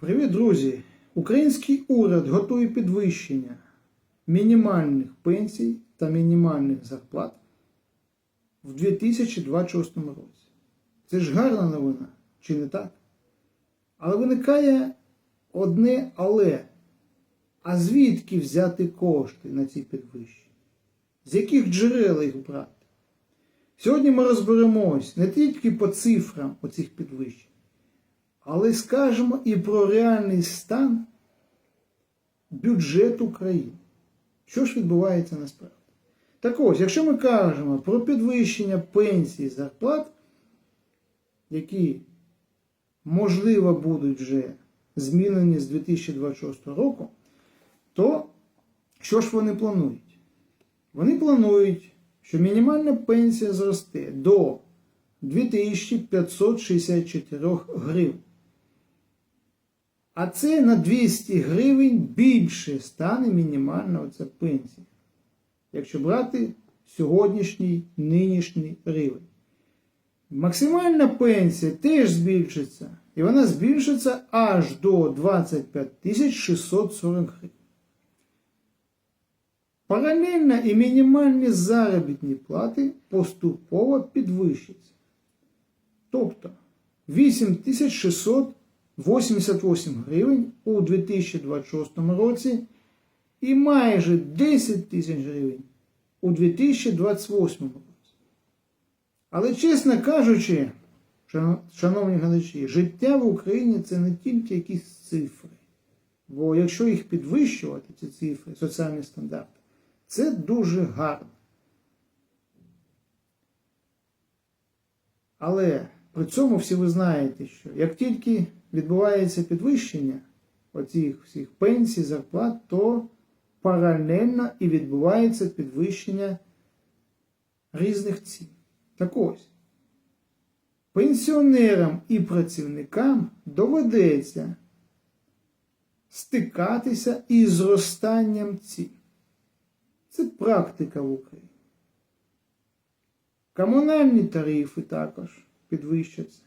Привіт, друзі! Український уряд готує підвищення мінімальних пенсій та мінімальних зарплат в 2026 році. Це ж гарна новина, чи не так? Але виникає одне але. А звідки взяти кошти на ці підвищення? З яких джерел їх брати? Сьогодні ми розберемось не тільки по цифрам оцих підвищень, але скажемо і про реальний стан бюджету України. Що ж відбувається насправді? Так ось, якщо ми кажемо про підвищення пенсій зарплат, які, можливо, будуть вже змінені з 2026 року, то що ж вони планують? Вони планують, що мінімальна пенсія зросте до 2564 гривень. А це на 200 гривень більше стане мінімальна оця пенсія. Якщо брати сьогоднішній нинішній рівень. Максимальна пенсія теж збільшиться. І вона збільшиться аж до 25 640 гривень. Паралельно і мінімальні заробітні плати поступово підвищаться. Тобто 8688 гривень у 2026 році і майже 10 тисяч гривень у 2028 році. Але, чесно кажучи, шановні глядачі, життя в Україні це не тільки якісь цифри. Бо якщо їх підвищувати, ці цифри, соціальні стандарти, це дуже гарно. Але при цьому всі ви знаєте, що як тільки відбувається підвищення оцих всіх пенсій, зарплат, то паралельно і відбувається підвищення різних цін. Так ось, пенсіонерам і працівникам доведеться стикатися із зростанням цін. Це практика в Україні. Комунальні тарифи також підвищаться.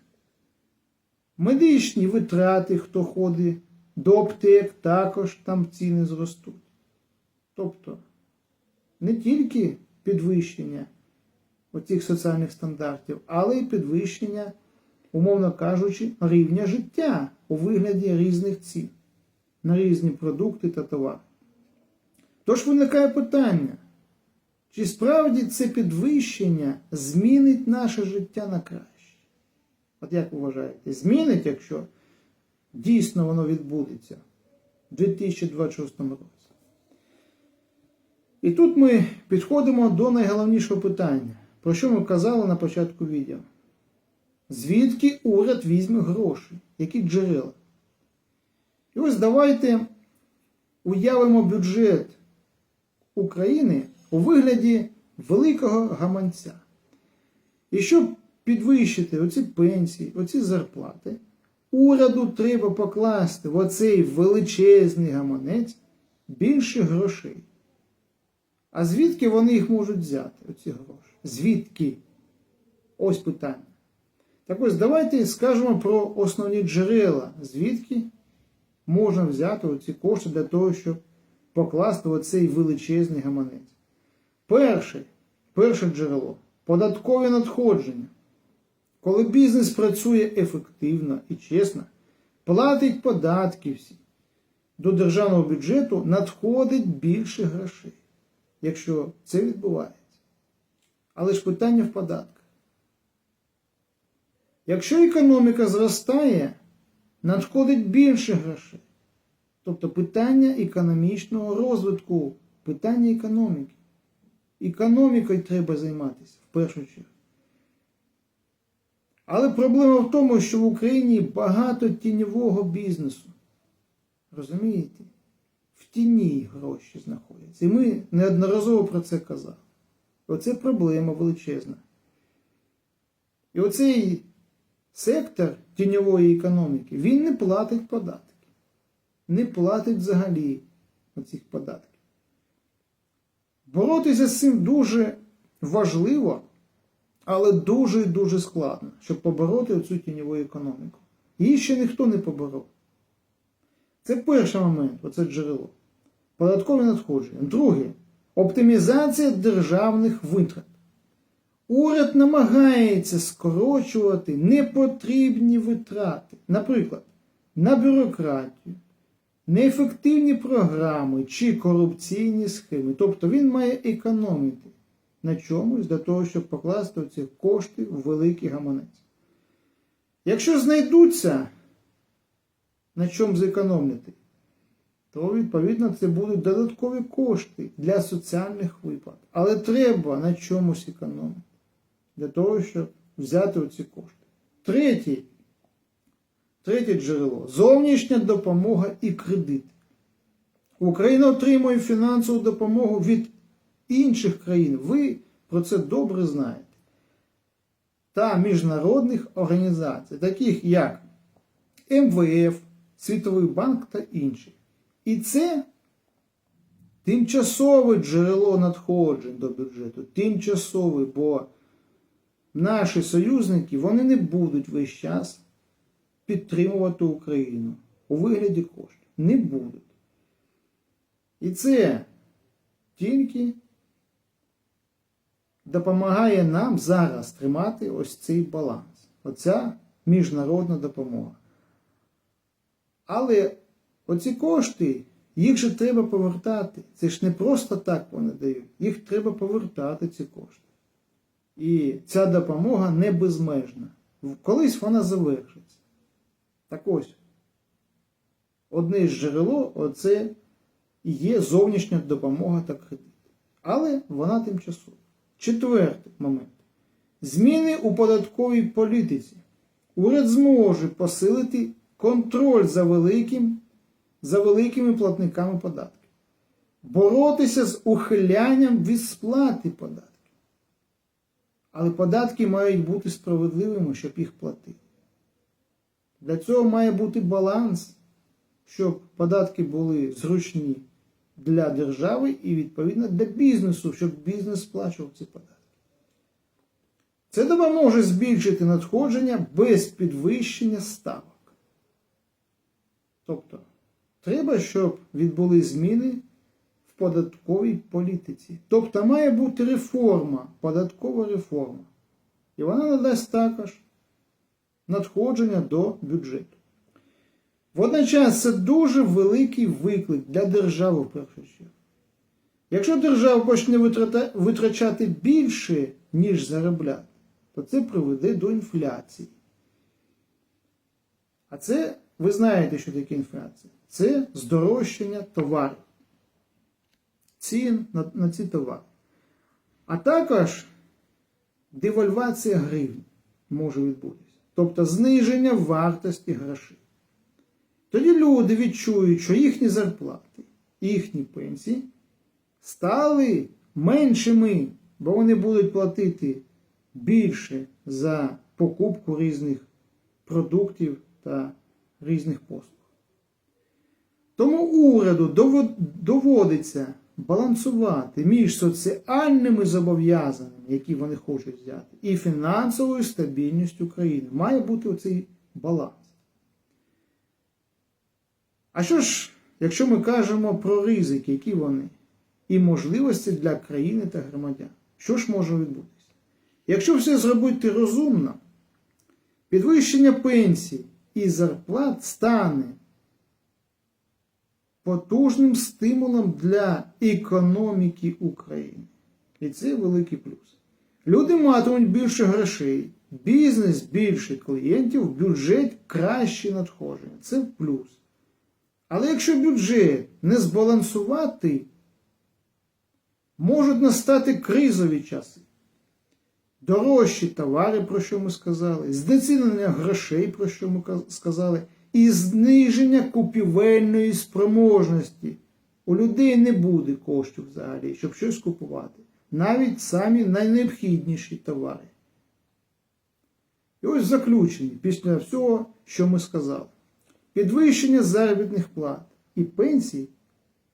Медичні витрати, хто ходить до аптек, також там ціни зростуть. Тобто не тільки підвищення оцих соціальних стандартів, але й підвищення, умовно кажучи, рівня життя у вигляді різних цін на різні продукти та товари. Тож виникає питання, чи справді це підвищення змінить наше життя на краще? От як ви вважаєте, змінить, якщо дійсно воно відбудеться в 2026 році? І тут ми підходимо до найголовнішого питання, про що ми казали на початку відео. Звідки уряд візьме гроші? Які джерела? І ось давайте уявимо бюджет України у вигляді великого гаманця. І щоб підвищити оці пенсії, оці зарплати, уряду треба покласти в оцей величезний гаманець більше грошей. А звідки вони їх можуть взяти, оці гроші? Звідки? Ось питання. Так ось давайте скажемо про основні джерела, звідки можна взяти оці кошти для того, щоб покласти оцей величезний гаманець. Перше, перше джерело податкові надходження. Коли бізнес працює ефективно і чесно, платить податки всі, до державного бюджету надходить більше грошей, якщо це відбувається. Але ж питання в податках. Якщо економіка зростає, надходить більше грошей. Тобто питання економічного розвитку, питання економіки. Економікою треба займатися в першу чергу. Але проблема в тому, що в Україні багато тіньового бізнесу. Розумієте? В тіні гроші знаходяться. І ми неодноразово про це казали. Оце проблема величезна. І оцей сектор тіньової економіки, він не платить податки. Не платить взагалі оцих податків. Боротися з цим дуже важливо, але дуже і дуже складно, щоб побороти оцю тіньову економіку. Її ще ніхто не поборов. Це перший момент, оце джерело. Податкові надходження. Друге оптимізація державних витрат. Уряд намагається скорочувати непотрібні витрати, наприклад, на бюрократію, неефективні програми чи корупційні схеми. Тобто він має економити на чомусь для того, щоб покласти ці кошти в великий гаманець. Якщо знайдуться на чому зекономити, то відповідно це будуть додаткові кошти для соціальних виплат. Але треба на чомусь економити для того, щоб взяти оці кошти. Третій, третє джерело зовнішня допомога і кредит. Україна отримує фінансову допомогу від інших країн. Ви про це добре знаєте. Та міжнародних організацій, таких як МВФ, Світовий банк та інші. І це тимчасове джерело надходжень до бюджету. Тимчасове, бо наші союзники вони не будуть весь час підтримувати Україну у вигляді коштів. Не будуть. І це тільки допомагає нам зараз тримати ось цей баланс. Оця міжнародна допомога. Але оці кошти, їх же треба повертати. Це ж не просто так вони дають. Їх треба повертати, ці кошти. І ця допомога не безмежна. Колись вона завершиться. Так ось. Одне з джерело оце є зовнішня допомога та кредит. Але вона тимчасова. Четвертий момент. Зміни у податковій політиці. Уряд зможе посилити контроль за великим, за великими платниками податків. Боротися з ухилянням від сплати податків. Але податки мають бути справедливими, щоб їх платити. Для цього має бути баланс, щоб податки були зручні для держави і, відповідно, для бізнесу, щоб бізнес сплачував ці податки. Це допоможе збільшити надходження без підвищення ставок. Тобто, треба, щоб відбули зміни в податковій політиці. Тобто має бути реформа, податкова реформа. І вона надасть також надходження до бюджету. Водночас це дуже великий виклик для держави в першу чергу. Якщо держава почне витрачати більше, ніж заробляти, то це приведе до інфляції. А це, ви знаєте, що таке інфляція? Це здорожчання товарів, цін на, на ці товари. А також девальвація гривні може відбутися. Тобто зниження вартості грошей. Тоді люди відчують, що їхні зарплати, їхні пенсії стали меншими, бо вони будуть платити більше за покупку різних продуктів та різних послуг. Тому уряду доводиться балансувати між соціальними зобов'язаннями, які вони хочуть взяти, і фінансовою стабільністю країни. Має бути оцей баланс. А що ж, якщо ми кажемо про ризики, які вони, і можливості для країни та громадян, що ж може відбутися? Якщо все зробити розумно, підвищення пенсій і зарплат стане потужним стимулом для економіки України. І це великий плюс. Люди матимуть більше грошей, бізнес більше клієнтів, бюджет краще надходження. Це плюс. Але якщо бюджет не збалансувати, можуть настати кризові часи. Дорожчі товари, про що ми сказали, знецінення грошей, про що ми сказали, і зниження купівельної спроможності. У людей не буде коштів взагалі, щоб щось купувати. Навіть самі найнеобхідніші товари. І ось заключення після всього, що ми сказали. Підвищення заробітних плат і пенсій,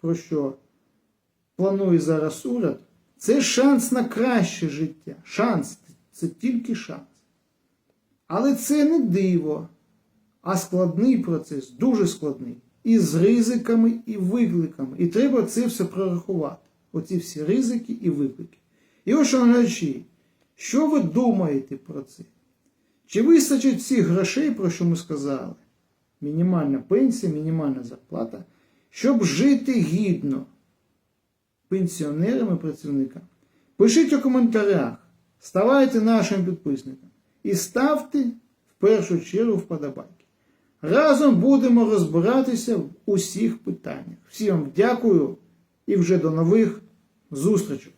про що планує зараз уряд, це шанс на краще життя. Шанс це тільки шанс. Але це не диво, а складний процес, дуже складний. із ризиками і викликами. І треба це все прорахувати. Оці всі ризики і виклики. І ось, шановні що ви думаєте про це? Чи вистачить всіх грошей, про що ми сказали? Мінімальна пенсія, мінімальна зарплата, щоб жити гідно пенсіонерам і працівникам? Пишіть у коментарях, ставайте нашим підписником і ставте в першу чергу вподобайки. Разом будемо розбиратися в усіх питаннях. Всім вам дякую і вже до нових зустрічей.